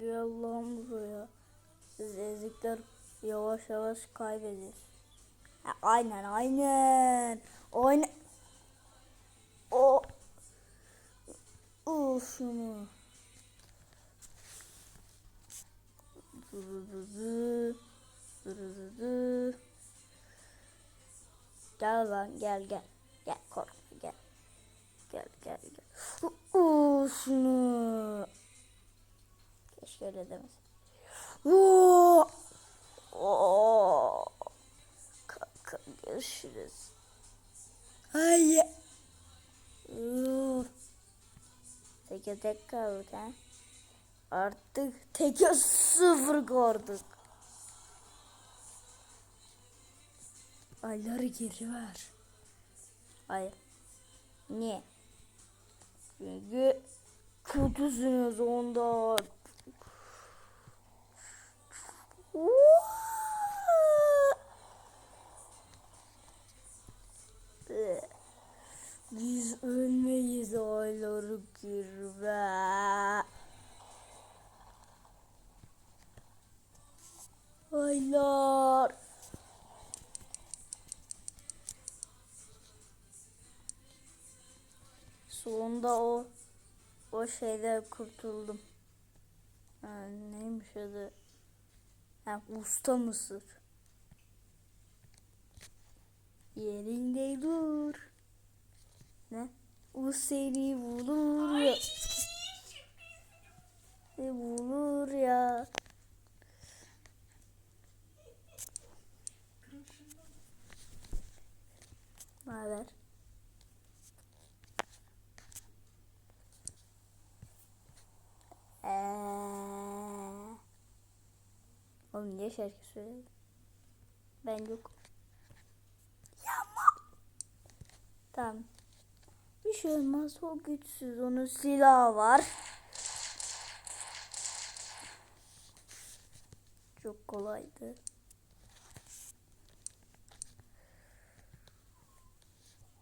Gel lan buraya. Siz ezikler yavaş yavaş kaybediyor. Ha, aynen aynen. Aynen. O. O şunu. Gel lan gel gel. Gel korkma gel. Gel gel gel. Oo şunu. Keşke öyle demesin. Oo. Oo. Kanka görüşürüz. Hayır. Teke tek kaldık ha. Artık teke sıfır kaldık. Ayları geri ver. Hayır. Niye? Çünkü kötüsünüz ondan. Biz ölmeyiz ayları girme. Aylar. Sonunda o o şeyde kurtuldum. Ha, neymiş adı? Ha, usta mısır. Yerinde dur. Ne? O seni bulur ya. Seni bulur ya. Haber? Eee. Oğlum niye şarkı söyledin? Ben yok. Yapma. Tamam. Bir şey olmaz o güçsüz. Onun silahı var. Çok kolaydı.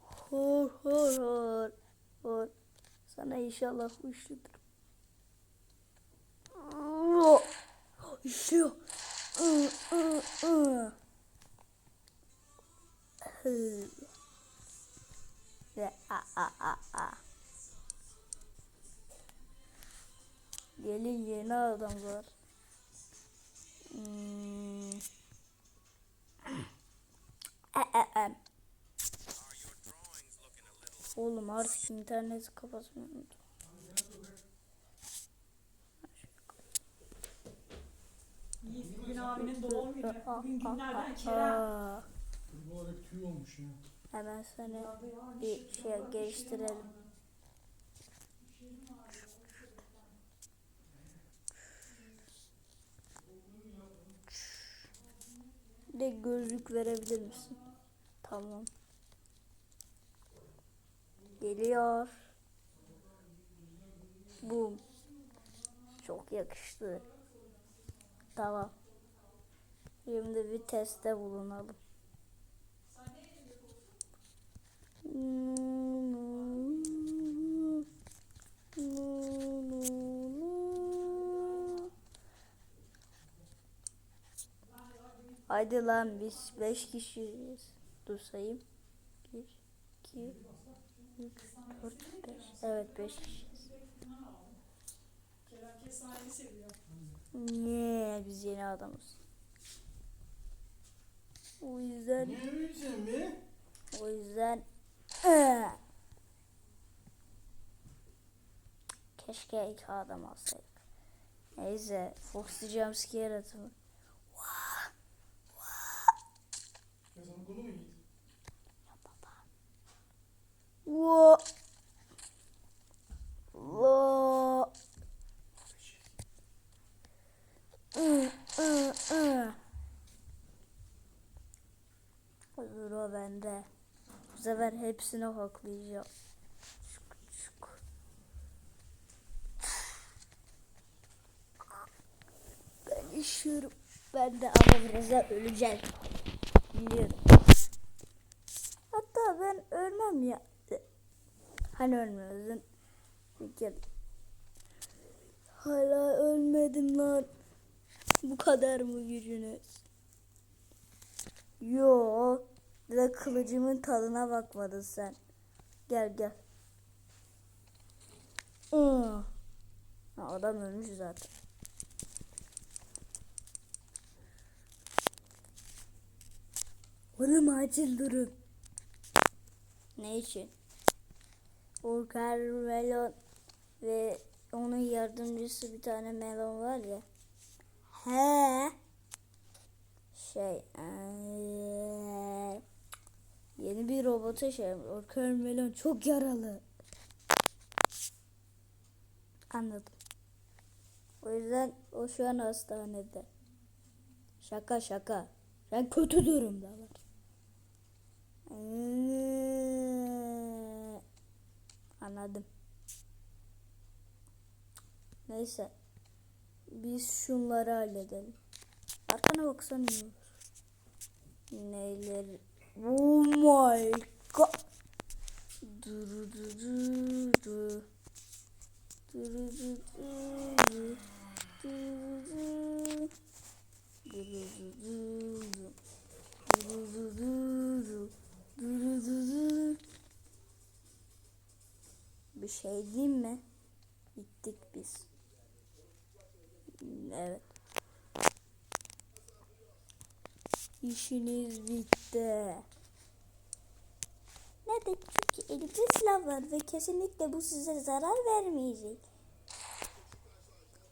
Hor hor hor. Hor. Sana inşallah güçlüdür. İşiyor. Ve a a a a. Gelin yeni adamlar. Hmm. E, e, e. Oğlum artık interneti kapatmayı abinin doğum günü. Bugün günlerden Kerem. Bu ara tüy olmuş ya. hemen sana bir şey geliştirelim. Bir de gözlük verebilir misin? Tamam. Geliyor. Bum. Çok yakıştı. Tamam. Şimdi bir testte bulunalım. Haydi lan biz 5 kişiyiz. Dur sayayım. 1, 2, 3, 4, 5. Evet 5 kişiyiz. Niye biz yeni adamız. O yüzden Ne o yüzden eh. keşke iki adam alsaydık. Neyse Foxy Jumpscare atımı. Kazan konu bende. Bu sefer hepsini haklayacağım. Şuk, şuk. Ben işiyorum. Ben de ama birazdan öleceğim. Biliyorum. Hatta ben ölmem ya. Hani ölmüyorsun? Kere. Hala. Ölmedim lan. Bu kadar mı gücünüz? Yo. De kılıcımın tadına bakmadın sen. Gel gel. Aa. Ha, adam ölmüş zaten. Oğlum acil durun. Ne için? Orkar melon ve onun yardımcısı bir tane melon var ya. He. Şey. yeni bir robota şey. Orkar melon çok yaralı. Anladım. O yüzden o şu an hastanede. Şaka şaka. Ben kötü durumda var. Eee, Anladım. Neyse. Biz şunları halledelim. Arkana baksan iyi olur. Neyleri? Oh my god. Duru du du du. Duru du du du. Duru du. Duru du du du. Duru du du du. Duru du du. Bir şey diyeyim mi? Bittik biz. Evet. İşiniz bitti. Nerede? Çünkü elimde silah var ve kesinlikle bu size zarar vermeyecek.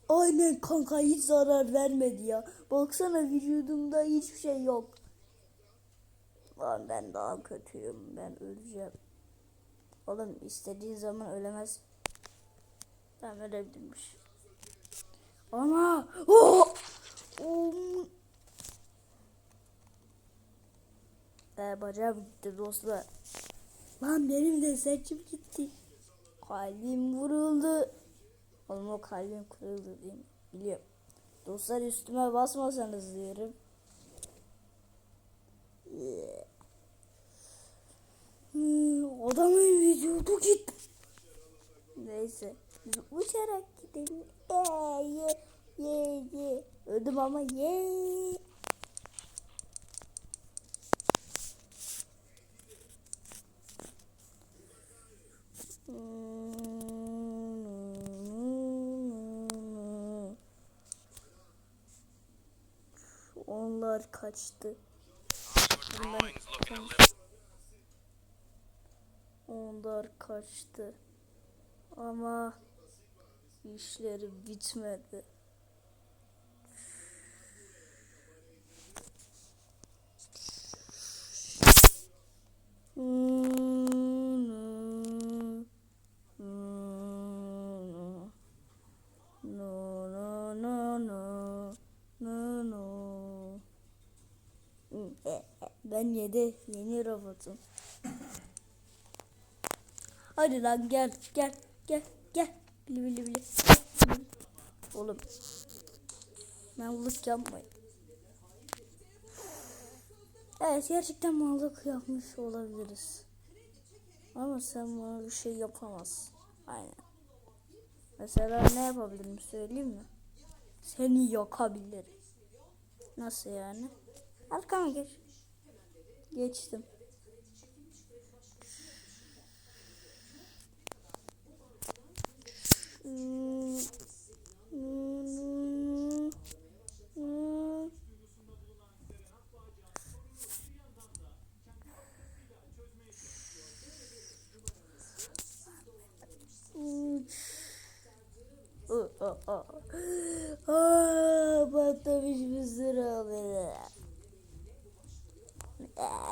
Aynen kanka hiç zarar vermedi ya. Baksana vücudumda hiçbir şey yok. Lan ben daha kötüyüm. Ben öleceğim. Oğlum istediğin zaman ölemez. Ben ölebilirmiş. Ama oh! Um. Ee, bacağım gitti dostlar. Lan benim de saçım gitti. Kalbim vuruldu. Oğlum o kalbim kırıldı değil mi? Biliyorum. Dostlar üstüme basmasanız diyorum. Yeah. Hmm, adamın vücudu gitti. Neyse. Uçarak gidelim. Ee, ye, ye, ye. Öldüm ama ye. Onlar kaçtı. Onlar kaçtı. Ama işleri bitmedi. Ben yedi yeni robotum. Hadi lan gel gel gel gel. Bili bili bili. Oğlum. Mallık yapmayın. Evet gerçekten mallık yapmış olabiliriz. Ama sen bana bir şey yapamazsın. Aynen. Mesela ne yapabilirim söyleyeyim mi? Seni yakabilirim. Nasıl yani? Arkama geç. Geçtim. Hmm. Hmm. Hmm. Oh, oh, oh. Aa, patlamış mısır abi.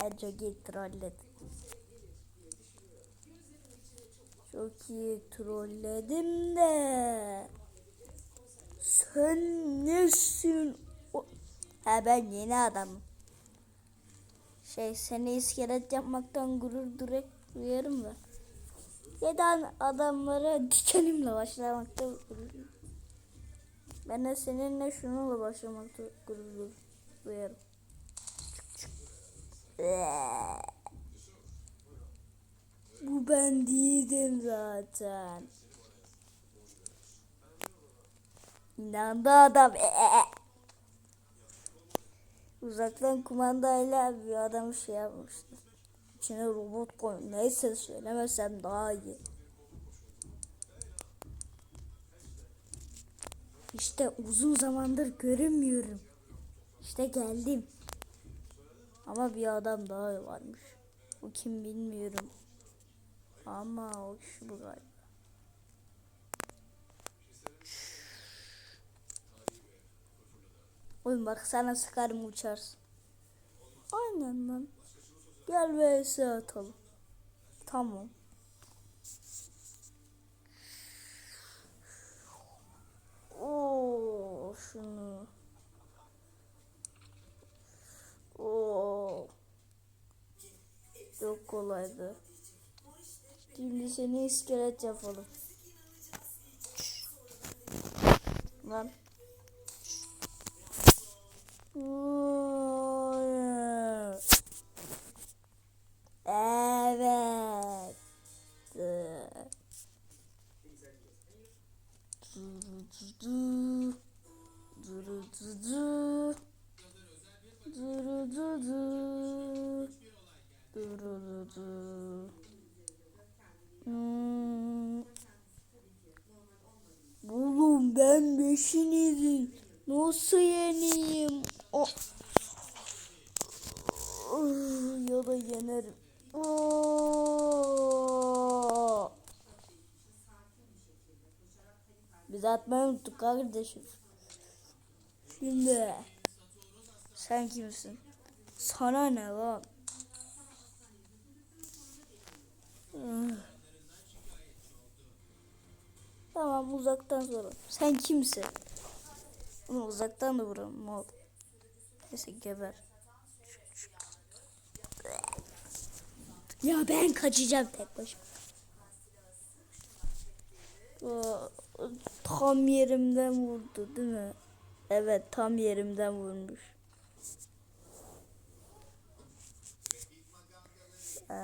Aa, çok trolledim. Çok iyi trolledim de. Sen nesin? O- Ha ben yeni adamım. Şey seni iskelet yapmaktan gurur direkt duyarım da. Yeden adamlara dikenimle başlamakta gurur Ben de seninle şununla başlamakta gurur duyarım. Bu ben değildim zaten. İnandı adam. Uzaktan kumandayla bir adam şey yapmıştı. İçine robot koy. Neyse söylemesem daha iyi. İşte uzun zamandır görünmüyorum. İşte geldim. Ama bir adam daha varmış. Bu kim bilmiyorum. Ama o kişi bu galiba. Oğlum bak sana sıkarım uçarsın. Aynen lan. Gel vs atalım. Tamam. Oo şunu. Oo. Çok kolaydı. Şimdi seni iskelet yapalım. Lan. Hayır. Beşinizim. Nasıl yeneyim? O- Ah, ya da yenerim. Oo. Biz atmayı unuttuk kardeşim. Şimdi sen kimsin? Sana ne lan? Tamam uzaktan soralım. Sen kimsin? Bunu uzaktan da vuralım. Mal. Neyse geber. Ya ben kaçacağım tek başıma. Aa, Tam yerimden vurdu değil mi? Evet tam yerimden vurmuş. Ee,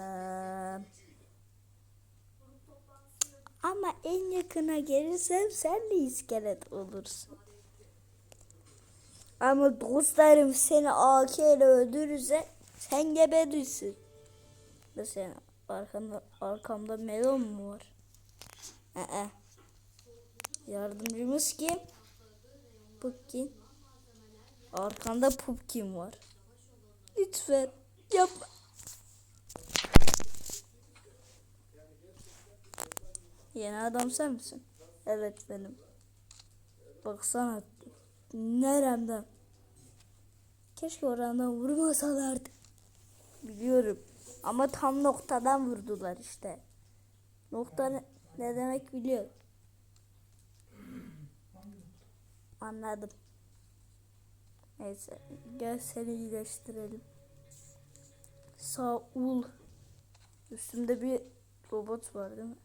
ama en yakına gelirsem sen de iskelet olursun. Ama dostlarım seni AK ile öldürürse sen geberirsin. Mesela arkamda, arkamda melon mu var? Ee, yardımcımız kim? Pumpkin. Arkanda Pumpkin var. Lütfen yapma. Yeni adam sen misin? Evet benim. Baksana neremden? Keşke orandan vurmasalardı. Biliyorum. Ama tam noktadan vurdular işte. Nokta ne, demek biliyor. Anladım. Neyse. Gel seni iyileştirelim. Saul. Üstünde bir robot var değil mi?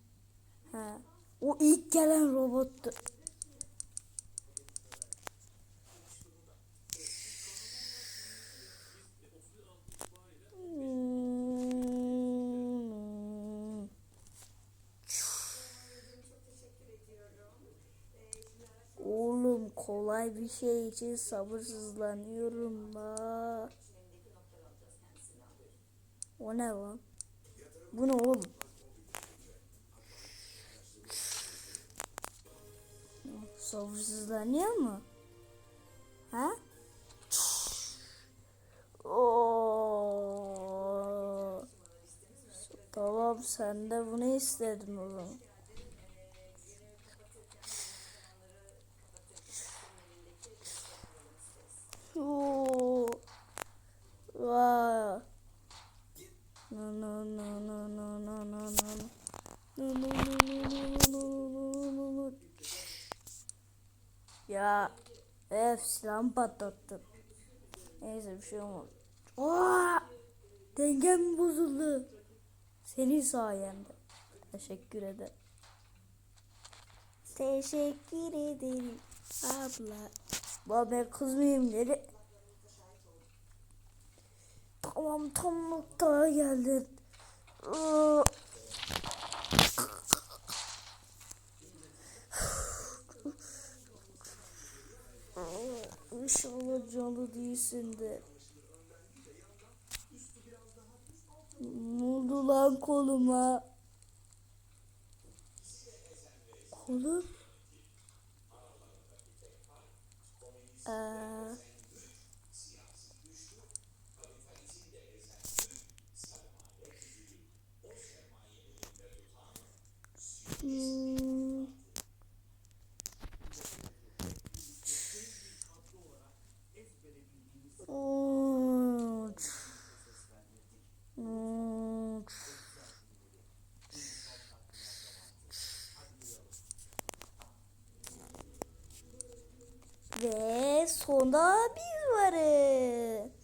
He. O ilk gelen robottu. Oğlum kolay bir şey için sabırsızlanıyorum da. O ne lan? Bu ne oğlum? Sabırsızlanıyor mu? Ha? Oo. Tamam sen de bunu istedin o zaman. Patlattın. Neyse bir şey olmaz. Aa! Dengem bozuldu. Senin sayende. Teşekkür ederim. Teşekkür ederim abla. Baba ben kız mıyım dedi. Tamam tam noktaya geldin. Aa! İnşallah canlı değilsindir. Ne oldu lan koluma? Kolum? Ee, hmm. Ve sonda biz varız.